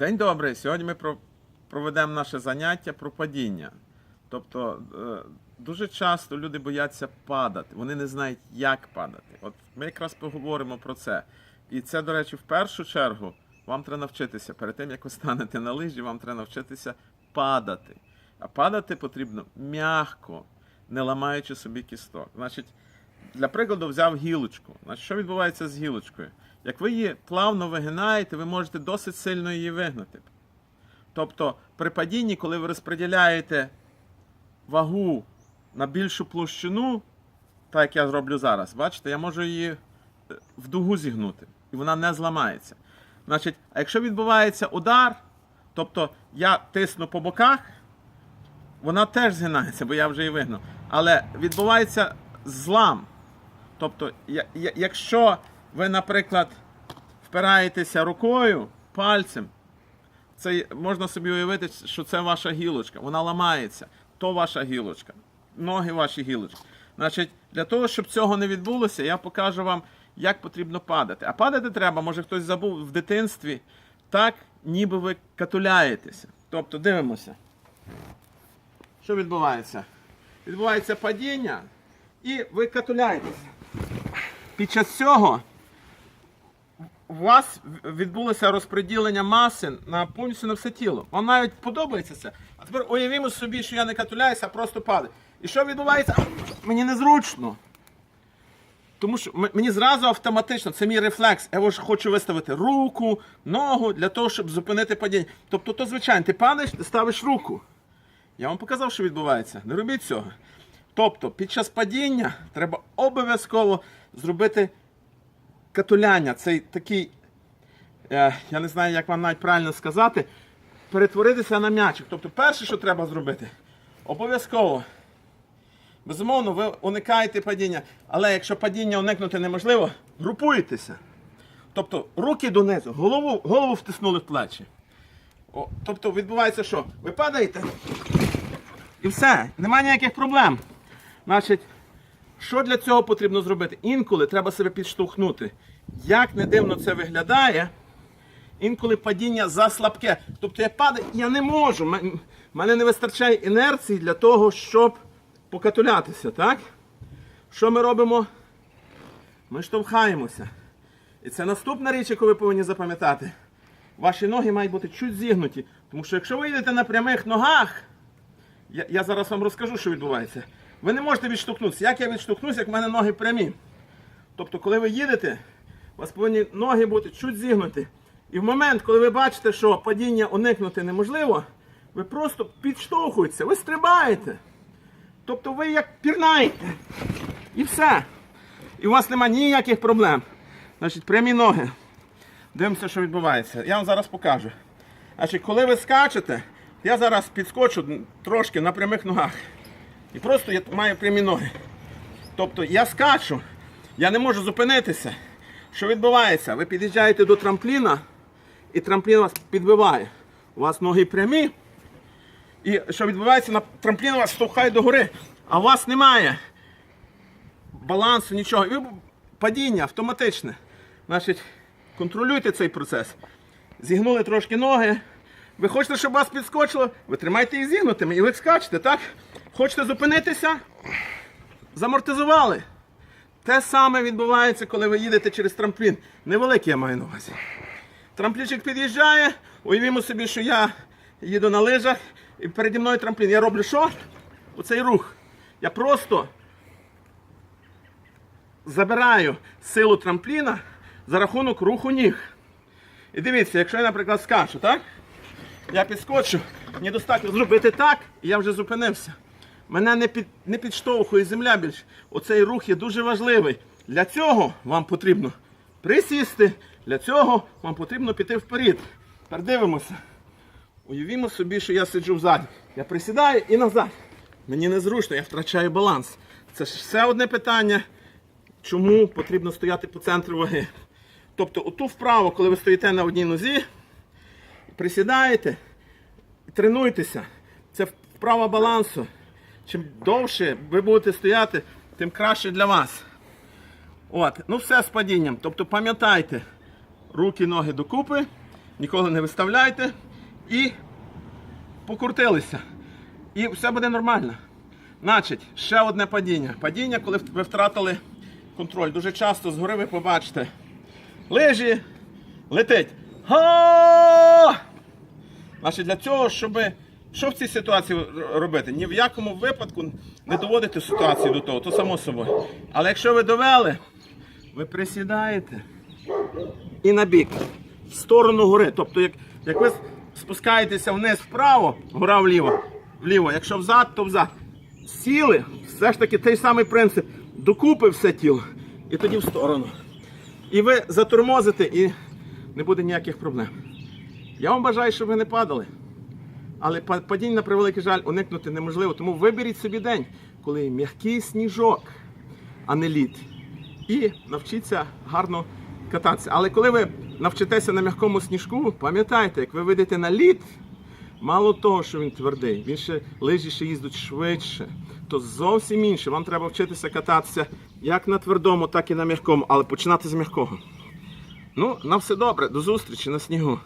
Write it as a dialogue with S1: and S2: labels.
S1: День добрий. Сьогодні ми про- проведемо наше заняття про падіння. Тобто е, дуже часто люди бояться падати, вони не знають, як падати. От ми якраз поговоримо про це. І це, до речі, в першу чергу вам треба навчитися. Перед тим, як ви станете на лижі, вам треба навчитися падати. А падати потрібно м'яко, не ламаючи собі кісток. Значить, для прикладу взяв гілочку. Значить, що відбувається з гілочкою? Як ви її плавно вигинаєте, ви можете досить сильно її вигнати. Тобто, при падінні, коли ви розподіляєте вагу на більшу площину, так як я зроблю зараз, бачите, я можу її е, в дугу зігнути, і вона не зламається. Значить, а якщо відбувається удар, тобто я тисну по боках, вона теж згинається, бо я вже її вигнав. Але відбувається злам. Тобто, якщо ви, наприклад, впираєтеся рукою, пальцем, це можна собі уявити, що це ваша гілочка, вона ламається, то ваша гілочка, ноги ваші гілочки. Значить, для того, щоб цього не відбулося, я покажу вам, як потрібно падати. А падати треба, може хтось забув в дитинстві, так, ніби ви катуляєтеся. Тобто, дивимося. Що відбувається? Відбувається падіння, і ви катуляєтеся. Під час цього у вас відбулося розподілення маси на повністю на все тіло. Вам навіть подобається це. А тепер уявімо собі, що я не катуляюся, а просто падаю. І що відбувається? Мені незручно. Тому що мені зразу автоматично, це мій рефлекс. Я ж хочу виставити руку, ногу для того, щоб зупинити падіння. Тобто, то звичайно, ти падаєш, ти ставиш руку. Я вам показав, що відбувається. Не робіть цього. Тобто, під час падіння треба обов'язково зробити катуляння. Цей такий, е, я не знаю, як вам навіть правильно сказати, перетворитися на м'ячик. Тобто, перше, що треба зробити, обов'язково. Безумовно, ви уникаєте падіння, але якщо падіння уникнути неможливо, групуєтеся. Тобто руки донизу, голову, голову втиснули в плечі. О, тобто відбувається що? Ви падаєте і все, немає ніяких проблем. Значить, що для цього потрібно зробити? Інколи треба себе підштовхнути. Як не дивно це виглядає, інколи падіння заслабке. Тобто я падаю, я не можу. М- мене не вистачає інерції для того, щоб покатулятися, так? Що ми робимо? Ми штовхаємося. І це наступна річ, яку ви повинні запам'ятати. Ваші ноги мають бути чуть зігнуті. Тому що якщо ви йдете на прямих ногах, я, я зараз вам розкажу, що відбувається. Ви не можете відштовхнутися. Як я відштовхнуся, як в мене ноги прямі? Тобто, коли ви їдете, у вас повинні ноги бути чуть зігнуті. І в момент, коли ви бачите, що падіння уникнути неможливо, ви просто підштовхуєтеся, ви стрибаєте. Тобто ви як пірнаєте. І все. І у вас немає ніяких проблем. Значить, прямі ноги. Дивимося, що відбувається. Я вам зараз покажу. Значить, коли ви скачете, я зараз підскочу трошки на прямих ногах. І просто я маю прямі ноги. Тобто я скачу, я не можу зупинитися. Що відбувається? Ви під'їжджаєте до трампліна, і трамплін вас підбиває. У вас ноги прямі. І що відбувається, на трамплін вас штовхає догори, а у вас немає балансу, нічого. І падіння автоматичне. Значить, контролюйте цей процес. Зігнули трошки ноги. Ви хочете, щоб вас підскочило, ви тримайте їх зігнутими і ви скачете, так? Хочете зупинитися? Замортизували. Те саме відбувається, коли ви їдете через трамплін. Невеликий я маю на увазі. Трамплінчик під'їжджає, уявімо собі, що я їду на лижах, і переді мною трамплін. Я роблю що? Оцей рух. Я просто забираю силу трампліна за рахунок руху ніг. І дивіться, якщо я, наприклад, скачу, так? Я підскочу, мені достатньо зробити так, і я вже зупинився. Мене не, під, не підштовхує земля більше. Оцей рух є дуже важливий. Для цього вам потрібно присісти, для цього вам потрібно піти вперед. Тепер дивимося. Уявімо собі, що я сиджу взаді. Я присідаю і назад. Мені незручно, я втрачаю баланс. Це ж все одне питання, чому потрібно стояти по центру ваги. Тобто, оту вправо, коли ви стоїте на одній нозі, присідаєте, тренуйтеся. Це вправа балансу. Чим довше ви будете стояти, тим краще для вас. От, ну все з падінням. Тобто пам'ятайте, руки, ноги докупи.
S2: ніколи не виставляйте. І покрутилися. І все буде нормально. Значить, ще одне падіння. Падіння, коли ви втратили контроль. Дуже часто згори ви побачите. Лижі летить. Значить, для цього, щоб. Що в цій ситуації робити? Ні в якому випадку не доводити ситуацію до того, то само собою. Але якщо ви довели, ви присідаєте і на бік, в сторону гори. Тобто, як, як ви спускаєтеся вниз вправо, гора вліво, вліво, якщо взад, то взад. Сіли, все ж таки той самий принцип. Докупи все тіло і тоді в сторону. І ви затормозите, і не буде ніяких проблем. Я вам бажаю, щоб ви не падали. Але падінь, на превеликий жаль, уникнути неможливо. Тому виберіть собі день, коли м'який сніжок, а не лід. І навчіться гарно кататися. Але коли ви навчитеся на м'якому сніжку, пам'ятайте, як ви вийдете на лід, мало того, що він твердий, він ще лижі ще їздить швидше. То зовсім інше. Вам треба вчитися кататися як на твердому, так і на м'якому, але починати з м'якого. Ну, на все добре, до зустрічі на снігу.